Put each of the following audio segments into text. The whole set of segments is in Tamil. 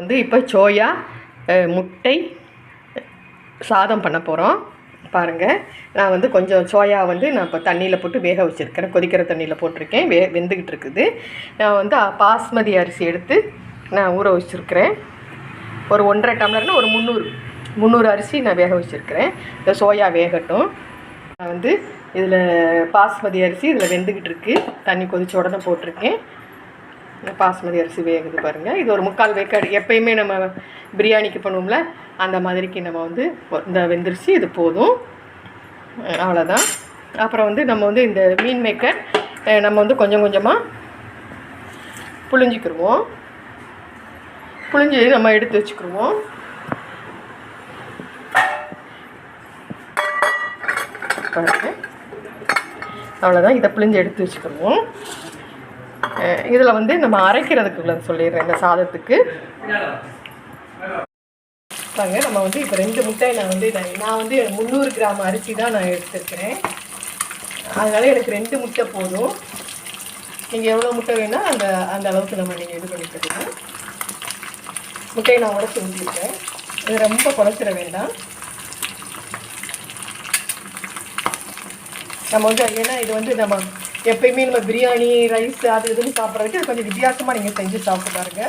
வந்து இப்போ சோயா முட்டை சாதம் பண்ண போகிறோம் பாருங்கள் நான் வந்து கொஞ்சம் சோயா வந்து நான் இப்போ தண்ணியில் போட்டு வேக வச்சுருக்கிறேன். கொதிக்கிற தண்ணியில் போட்டிருக்கேன். வே வெந்துக்கிட்டு இருக்குது. நான் வந்து பாஸ்மதி அரிசி எடுத்து நான் ஊற வச்சுருக்கிறேன். ஒரு ஒன்றரை டம்ளர்னால் ஒரு முந்நூறு முந்நூறு அரிசி நான் வேக வச்சுருக்கிறேன். இந்த சோயா வேகட்டும். நான் வந்து இதில் பாஸ்மதி அரிசி இதில் வெந்துக்கிட்டு இருக்குது தண்ணி கொதிச்ச உடனே போட்டிருக்கேன். பாஸ்மதி அரிசி வேகுது பாருங்கள் இது ஒரு முக்கால் வேக்காடு. எப்பயுமே நம்ம பிரியாணிக்கு பண்ணுவோம்ல அந்த மாதிரிக்கு நம்ம வந்து இந்த வெந்துருச்சு இது போதும். அவ்வளோதான் அப்புறம் வந்து நம்ம வந்து இந்த மீன் மேக்கர் நம்ம வந்து கொஞ்சம் கொஞ்சமாக புழிஞ்சிக்கிடுவோம் புழிஞ்சு நம்ம எடுத்து வச்சுக்கிடுவோம் பாருங்க. அவ்வளோதான் இதை புழிஞ்சு எடுத்து வச்சுக்கிடுவோம் இதில் வந்து நம்ம அரைக்கிறதுக்கு உள்ளது சொல்லிடுறேன் இந்த சாதத்துக்கு. பாருங்க நம்ம வந்து இப்போ ரெண்டு முட்டை நான் வந்து நான் நான் வந்து முந்நூறு கிராம் அரிசி தான் நான் எடுத்துருக்கிறேன். அதனால் எனக்கு ரெண்டு முட்டை போதும். நீங்கள் எவ்வளோ முட்டை வேணால் அந்த அந்த அளவுக்கு நம்ம நீங்கள் இது பண்ணிக்கலாம் முட்டையை நான் உடச்சி ஊற்றிருக்கேன் இது ரொம்ப குழச்சிட வேண்டாம். நம்ம வந்து ஏன்னா இது வந்து நம்ம எப்பயுமே நம்ம பிரியாணி ரைஸ் அது இதுன்னு சாப்பிட்றதுக்கு இது கொஞ்சம் வித்தியாசமாக நீங்கள் செஞ்சு சாப்பிட்டு பாருங்க.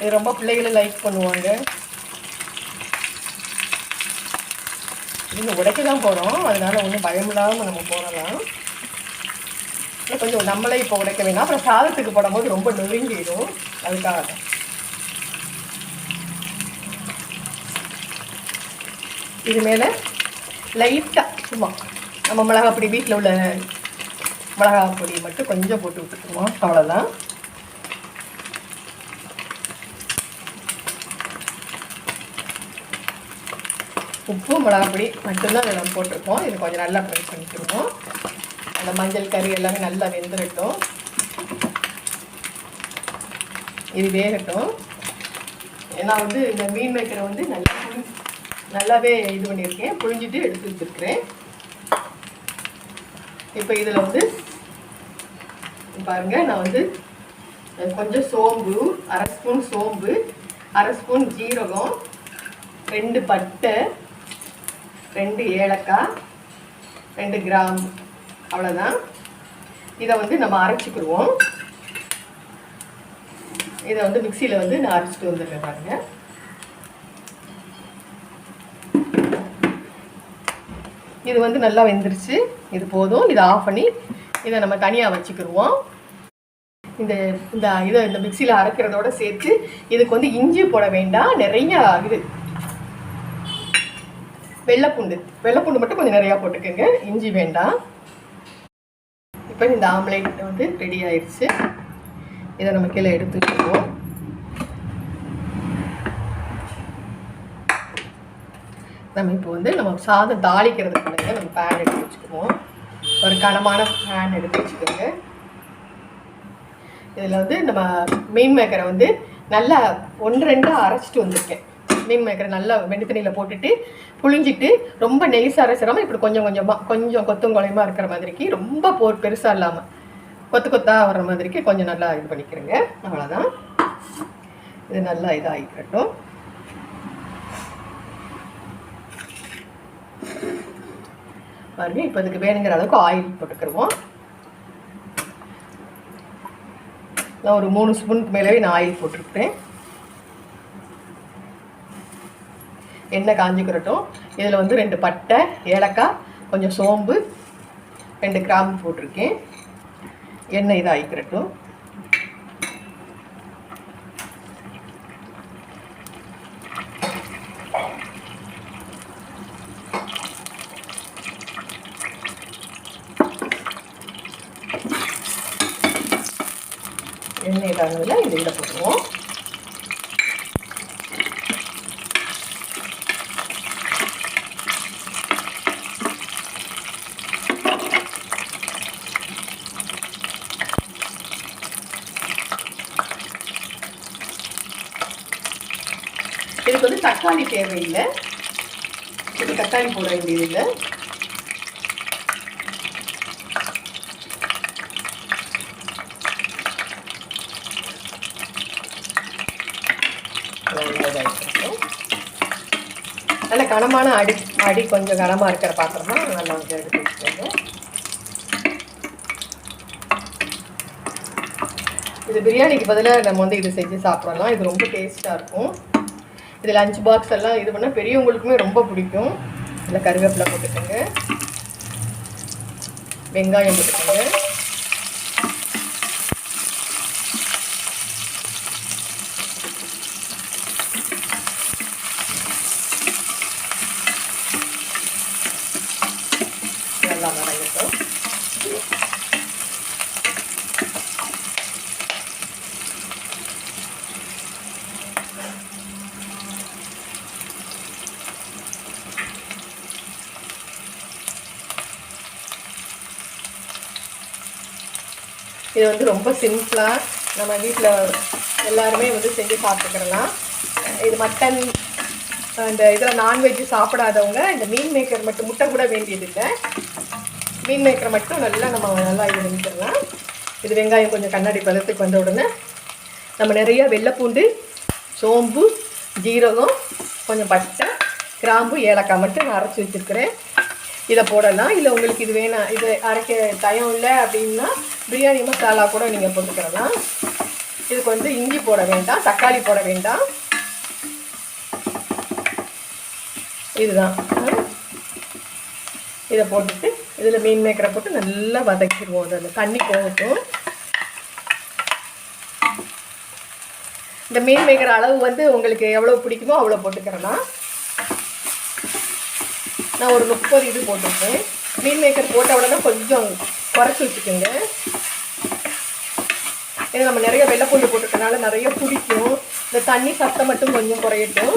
இது ரொம்ப பிள்ளைகளும் லைக் பண்ணுவாங்க. இன்னும் உடைக்க தான் போகிறோம் அதனால ஒன்றும் பயம் இல்லாமல் நம்ம போடலாம் இன்னும் கொஞ்சம் நம்மளே இப்போ உடைக்க வேணாம். அப்புறம் சாதத்துக்கு போடும்போது ரொம்ப நொறுங்கிடும். அதுக்காக. தான் இது மேலே லைட்டாக சும்மா. நம்ம மிளகா அப்படி வீட்டில் உள்ள மிளகாய் பொடி மட்டும் கொஞ்சம் போட்டு விட்டுக்குவோம் அவ்வளோதான் உப்பு மிளகாய் பொடி மட்டும்தான் இதில் நம்ம போட்டிருக்கோம் இது கொஞ்சம் நல்லா ஃப்ரை பண்ணிக்கிடுவோம் அந்த மஞ்சள் கறி எல்லாமே நல்லா வெந்துடட்டும் இது வேகட்டும். ஏன்னா வந்து இந்த மீன் மேக்கரை வந்து நல்லா நல்லாவே இது பண்ணியிருக்கேன். புழிஞ்சிட்டு எடுத்து வச்சுருக்கிறேன். இப்போ இதில் வந்து பாருங்க நான் வந்து கொஞ்சம் சோம்பு அரை ஸ்பூன் சோம்பு அரை ஸ்பூன் ஜீரகம் ரெண்டு பட்டை ரெண்டு ஏலக்காய் ரெண்டு கிராம் அவ்வளோதான் இதை வந்து நம்ம அரைச்சிக்கிடுவோம். இதை வந்து மிக்சியில் வந்து நான் அரைச்சிட்டு வந்துடுறேன் பாருங்க. இது வந்து நல்லா வெந்துருச்சு. இது போதும். இதை ஆஃப் பண்ணி இதை நம்ம தனியாக வச்சுக்கிடுவோம். இந்த இந்த இதை இந்த மிக்சியில் அரைக்கிறதோட சேர்த்து இதுக்கு வந்து இஞ்சி போட வேண்டாம். நிறையா இது வெள்ளைப்பூண்டு. வெள்ளைப்பூண்டு மட்டும் கொஞ்சம் நிறையா போட்டுக்கோங்க. இஞ்சி வேண்டாம். இப்போ இந்த ஆம்லேட் வந்து ரெடி ஆயிடுச்சு. இதை நம்ம கீழே எடுத்து நம்ம இப்போ வந்து நம்ம சாதம் தாளிக்கிறதுக்கு நம்ம பேன் எடுத்து வச்சுக்குவோம். ஒரு கனமான பேன் எடுத்து வச்சுக்கோங்க. இதில் வந்து நம்ம மீன் மேக்கரை வந்து நல்லா ஒன்று ரெண்டாக அரைச்சிட்டு வந்திருக்கேன். மீன் மேக்கரை நல்லா வெண்ணி தண்ணியில் போட்டுட்டு புழிஞ்சிட்டு ரொம்ப நெய்ஸாக அரைச்சிடாமல் இப்படி கொஞ்சம் கொஞ்சமாக கொஞ்சம் கொத்தும் குலையமாக இருக்கிற மாதிரிக்கு ரொம்ப போர் பெருசாக இல்லாமல் கொத்து கொத்தாக வர்ற மாதிரிக்கு கொஞ்சம் நல்லா இது பண்ணிக்கிறேங்க. அவ்வளோதான் இது நல்லா இதாகிக்கட்டும். பாருங்க இப்போ இதுக்கு வேணுங்கிற அளவுக்கு ஆயில் போட்டுக்கிடுவோம் நான் ஒரு மூணு ஸ்பூனுக்கு மேலவே நான் ஆயில் போட்டிருக்கிறேன். எண்ணெய் காஞ்சிக்கிறட்டும் இதில் வந்து ரெண்டு பட்டை ஏலக்காய் கொஞ்சம் சோம்பு ரெண்டு கிராம்பு போட்டிருக்கேன். எண்ணெய் இதாகிக்கிறட்டும் எண்ணெய் இதானதில் இந்த இதில் போட்டுருவோம். இதுக்கு வந்து தக்காளி தேவையில்லை. இது தக்காளி போட வேண்டியதில்லை. நல்ல கனமான அடி அடி கொஞ்சம் கனமாக இருக்கிற பாத்திரமா நல்லா வந்து எடுத்து வச்சுக்கோங்க. இது பிரியாணிக்கு பதிலாக நம்ம வந்து இது செஞ்சு சாப்பிடலாம். இது ரொம்ப டேஸ்ட்டாக இருக்கும். இது லஞ்ச் பாக்ஸ் எல்லாம் இது பண்ணால் பெரியவங்களுக்குமே ரொம்ப பிடிக்கும். இதில் கருவேப்பிலை போட்டுக்கோங்க. வெங்காயம் போட்டுக்கோங்க. இது வந்து ரொம்ப சிம்பிளாக நம்ம வீட்டில் எல்லாருமே வந்து செஞ்சு சாப்பிட்டுக்கிறலாம் இது மட்டன் இந்த இதில் நான்வெஜ் சாப்பிடாதவங்க இந்த மீன் மேக்கர் மட்டும் முட்டை கூட வேண்டியதில்லை. மீன் மேக்கர் மட்டும் நல்லா நம்ம நல்லா இது பண்ணிக்கலாம் இது வெங்காயம் கொஞ்சம் கண்ணாடி பதத்துக்கு வந்த உடனே நம்ம நிறைய வெள்ளைப்பூண்டு சோம்பு ஜீரகம் கொஞ்சம் பட்டை கிராம்பு ஏலக்காய் மட்டும் நான் அரைச்சி வச்சுருக்கிறேன். இதை போடலாம். இல்லை உங்களுக்கு இது வேணாம். இது அரைக்க தயம் இல்லை அப்படின்னா பிரியாணி மசாலா கூட நீங்கள் போட்டுக்கிறலாம் இதுக்கு வந்து இஞ்சி போட வேண்டாம் தக்காளி போட வேண்டாம். இதுதான். இதை போட்டுட்டு இதில் மீன் மேக்கரை போட்டு நல்லா வதக்கிடுவோம். அது அந்த தண்ணி போகட்டும். இந்த மீன் மேக்கிற அளவு வந்து உங்களுக்கு எவ்வளோ பிடிக்குமோ அவ்வளோ போட்டுக்கிறலாம். நான் ஒரு முப்பது இது போட்டிருக்கேன். மீன் மேக்கர் போட்ட உடனே கொஞ்சம் குறைச்சி வச்சுக்கோங்க. ஏன்னா நம்ம நிறைய வெள்ளைப்பூண்டு போட்டிருக்கனால நிறைய பிடிக்கும் இந்த தண்ணி சத்தம் மட்டும் கொஞ்சம் குறையட்டும்.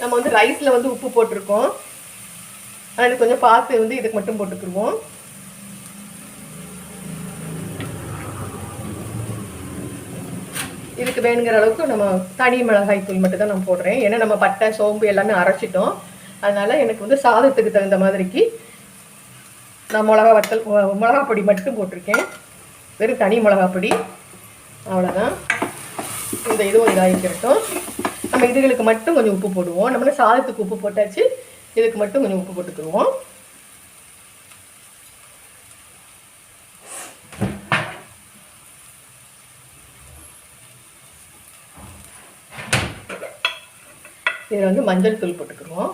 நம்ம வந்து ரைஸில் வந்து உப்பு போட்டிருக்கோம். அது கொஞ்சம் பார்த்து வந்து இதுக்கு மட்டும் போட்டுக்குருவோம். இதுக்கு வேணுங்கிற அளவுக்கு நம்ம தனி மிளகாய் தூள் மட்டும் தான் நான் போடுறேன். ஏன்னா நம்ம பட்டை சோம்பு எல்லாமே அரைச்சிட்டோம். அதனால் எனக்கு வந்து சாதத்துக்கு தகுந்த மாதிரிக்கு நான் மிளகா வத்தல் மிளகா பொடி மட்டும் போட்டிருக்கேன். வெறும் தனி மிளகா பொடி. அவ்வளோதான் இந்த இதுவும் இதாகிக்கிறட்டும் நம்ம இதுகளுக்கு மட்டும் கொஞ்சம் உப்பு போடுவோம். நம்ம சாதத்துக்கு உப்பு போட்டாச்சு இதுக்கு மட்டும் கொஞ்சம் உப்பு போட்டுக்கிடுவோம் இதில் வந்து மஞ்சள் தூள் போட்டுக்கிடுவோம்.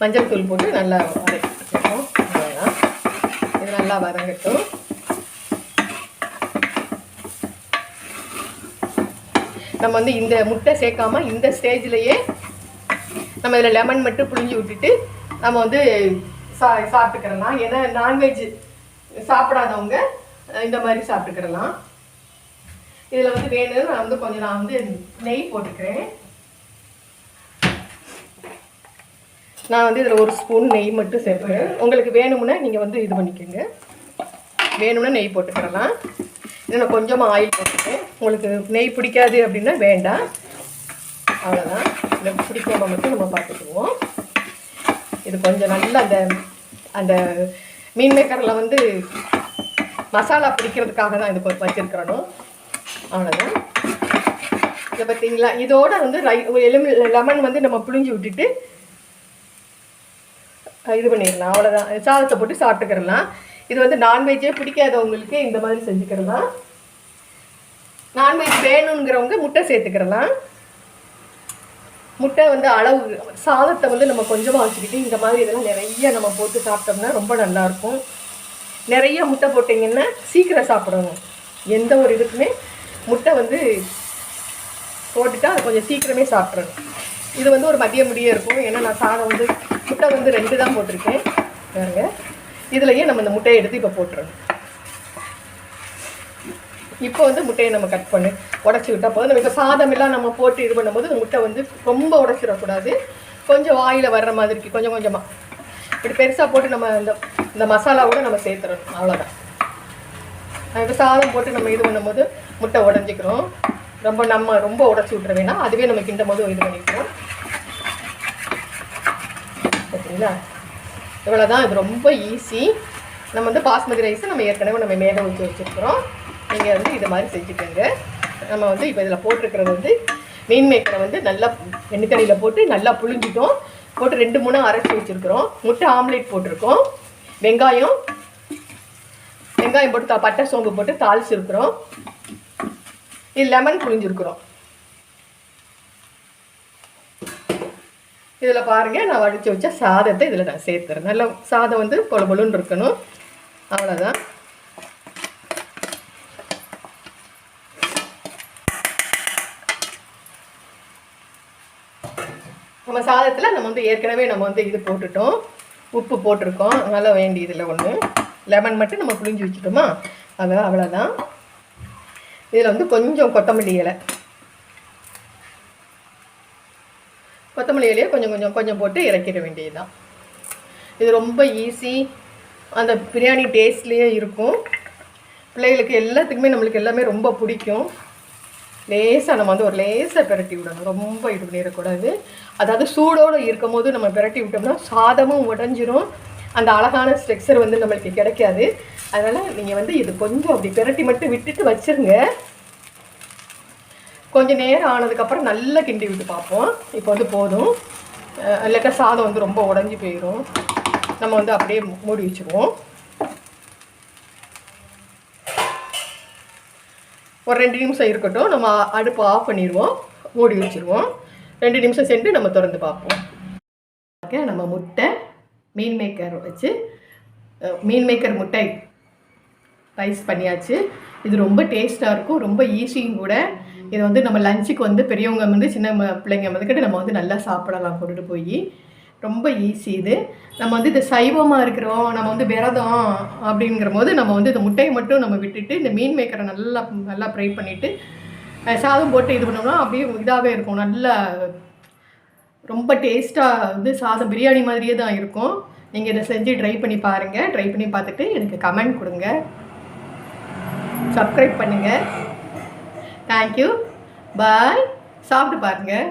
மஞ்சள் தூள் போட்டு நல்லா வதக்கிட்டுருக்கோம் அவ்வளோதான் இது நல்லா வதங்கட்டும். நம்ம வந்து இந்த முட்டை சேர்க்காம இந்த ஸ்டேஜ்லேயே நம்ம இதில் லெமன் மட்டும் புழிஞ்சு விட்டுட்டு நம்ம வந்து சா சாப்பிட்டுக்கிறலாம் ஏன்னா நான்வெஜ் சாப்பிடாதவங்க இந்த மாதிரி சாப்பிட்டுக்கிறலாம் இதில் வந்து வேணும் நான் வந்து கொஞ்சம் நான் வந்து நெய் போட்டுக்கிறேன். நான் வந்து இதில் ஒரு ஸ்பூன் நெய் மட்டும் சேர்ப்பேன் உங்களுக்கு வேணும்னா நீங்கள் வந்து இது பண்ணிக்கோங்க. வேணும்னா நெய் போட்டுக்கிறலாம் இதில் நான் கொஞ்சமாக ஆயில் போட்டுக்கேன் உங்களுக்கு நெய் பிடிக்காது அப்படின்னா வேண்டாம். அவ்வளோதான் இதை பிடிக்காம மட்டும் நம்ம பார்த்துக்குவோம். இது கொஞ்சம் நல்லா அந்த அந்த மீன் மேக்கரில் வந்து மசாலா பிடிக்கிறதுக்காக தான் இது வச்சுருக்கிறணும் அவ்வளோதான் இதை பார்த்தீங்களா? இதோட வந்து ரை எலுமி லெமன் வந்து நம்ம புழிஞ்சு விட்டுட்டு இது பண்ணிடலாம். அவ்வளோதான் சாதத்தை போட்டு சாப்பிட்டுக்கிறலாம். இது வந்து நான்வெஜ்ஜே பிடிக்காதவங்களுக்கு இந்த மாதிரி செஞ்சுக்கிறலாம். நான்வெஜ் வேணுங்கிறவங்க முட்டை சேர்த்துக்கிறலாம். முட்டை வந்து அளவு சாதத்தை வந்து நம்ம கொஞ்சமாக வச்சுக்கிட்டு இந்த மாதிரி இதெல்லாம் நிறைய நம்ம போட்டு சாப்பிட்டோம்னா ரொம்ப நல்லாயிருக்கும். நிறைய முட்டை போட்டிங்கன்னா சீக்கிரம் சாப்பிடணும். எந்த ஒரு இதுக்குமே முட்டை வந்து போட்டுட்டா அது கொஞ்சம் சீக்கிரமே சாப்பிட்றணும் இது வந்து ஒரு மதிய முடிய இருக்கும். ஏன்னா நான் சாதம் வந்து முட்டை வந்து ரெண்டு தான் போட்டிருக்கேன். பாருங்க. இதுலையே நம்ம இந்த முட்டையை எடுத்து இப்போ போட்டுறணும். இப்போ வந்து முட்டையை நம்ம கட் பண்ணு. உடச்சி விட்டால் போதும். நம்ம இப்போ சாதம் எல்லாம் நம்ம போட்டு இது பண்ணும்போது இந்த முட்டை வந்து ரொம்ப உடச்சிடக்கூடாது. கொஞ்சம் வாயில் வர்ற மாதிரி கொஞ்சம் கொஞ்சமாக இப்படி பெருசாக போட்டு நம்ம இந்த இந்த மசாலாவோட நம்ம சேர்த்துறணும். அவ்வளோதான் இப்போ சாதம் போட்டு நம்ம இது பண்ணும்போது முட்டை உடஞ்சிக்கிறோம். ரொம்ப நம்ம ரொம்ப உடச்சி விட்ற வேணாம். அதுவே நம்ம கிண்டும் போது இது பண்ணிக்கிறோம் பார்த்தீங்களா இவ்வளோ தான் இது ரொம்ப ஈஸி நம்ம வந்து பாஸ்மதி ரைஸை நம்ம ஏற்கனவே நம்ம மேலே ஊற்றி வச்சுருக்குறோம். நீங்கள் வந்து இது மாதிரி செஞ்சுக்கோங்க. நம்ம வந்து இப்போ இதில் போட்டிருக்கிறது வந்து மீன் மேக்கரை வந்து நல்லா எண்ணெய்க்கடியில் போட்டு நல்லா புழிஞ்சிட்டோம் போட்டு ரெண்டு மூணு அரைச்சி வச்சுருக்குறோம். முட்டை ஆம்லேட் போட்டிருக்கோம். வெங்காயம் வெங்காயம் போட்டு தா- பட்டை சோம்பு போட்டு தாளிச்சிருக்கிறோம். இது லெமன் புழிஞ்சிருக்கிறோம். இதில் பாருங்கள் நான் வடித்து வச்ச சாதத்தை இதில் நான் சேர்த்துறேன். நல்லா சாதம் வந்து கொல பொழுன்னு இருக்கணும். அவ்வளோதான் நம்ம சாதத்தில் நம்ம வந்து ஏற்கனவே நம்ம வந்து இது போட்டுட்டோம். உப்பு போட்டிருக்கோம். அதனால் இதில் ஒன்று லெமன் மட்டும் நம்ம புளிஞ்சு வச்சுட்டோமா? அது அவ்வளோதான் இதில் வந்து கொஞ்சம் கொத்தமல்லி இலை. கொத்தமல்லி இலையை கொஞ்சம் கொஞ்சம் கொஞ்சம் போட்டு இறக்கிட வேண்டியதுதான். இது ரொம்ப ஈஸி அந்த பிரியாணி டேஸ்ட்லேயே இருக்கும். பிள்ளைகளுக்கு எல்லாத்துக்குமே நம்மளுக்கு எல்லாமே ரொம்ப பிடிக்கும். லேசாக நம்ம வந்து ஒரு லேசாக பிரட்டி விடணும். ரொம்ப இது பண்ணிடக்கூடாது அதாவது சூடோடு இருக்கும் போது நம்ம பிரட்டி விட்டோம்னா சாதமும் உடஞ்சிரும். அந்த அழகான ஸ்ட்ரக்சர் வந்து நம்மளுக்கு கிடைக்காது. அதனால் நீங்கள் வந்து இது கொஞ்சம் அப்படி பிரட்டி மட்டும் விட்டுட்டு வச்சுருங்க. கொஞ்சம் நேரம் ஆனதுக்கப்புறம் நல்லா கிண்டி விட்டு பார்ப்போம். இப்போ வந்து போதும். அஹ் இல்லைக்கா சாதம் வந்து ரொம்ப உடஞ்சி போயிடும் நம்ம வந்து அப்படியே மூடி வச்சுருவோம். ஒரு ரெண்டு நிமிஷம் இருக்கட்டும். நம்ம அடுப்பு ஆஃப் பண்ணிடுவோம். மூடி வச்சுருவோம். ரெண்டு நிமிஷம் சென்று நம்ம திறந்து பார்ப்போம். ஓகே நம்ம முட்டை மீன் மேக்கர் வச்சு மீன் மேக்கர் முட்டை ரைஸ் பண்ணியாச்சு. இது ரொம்ப டேஸ்ட்டாக இருக்கும். ரொம்ப ஈஸியும் கூட. இதை வந்து நம்ம லஞ்சுக்கு வந்து பெரியவங்க வந்து சின்ன ம- பிள்ளைங்க வந்துக்கிட்டு நம்ம வந்து நல்லா சாப்பிடலாம் கொண்டுட்டு போய். ரொம்ப ஈஸி இது. நம்ம வந்து இது சைவமாக இருக்கிறோம் நம்ம வந்து விரதம் அப்படிங்கிற போது நம்ம வந்து இந்த முட்டையை மட்டும் நம்ம விட்டுட்டு இந்த மீன் மேக்கரை நல்லா நல்லா ஃப்ரை பண்ணிவிட்டு சாதம் போட்டு இது பண்ணோம்னா அப்படியே இதாகவே இருக்கும். நல்லா ரொம்ப டேஸ்ட்டாக வந்து சாதம் பிரியாணி மாதிரியே தான் இருக்கும். நீங்கள் இதை செஞ்சு ட்ரை பண்ணி பாருங்கள் ட்ரை பண்ணி பார்த்துட்டு எனக்கு கமெண்ட் கொடுங்க. சப்ஸ்கிரைப் பண்ணுங்கள் தேங்க்யூ பாய் சாப்பிட்டு பாருங்கள்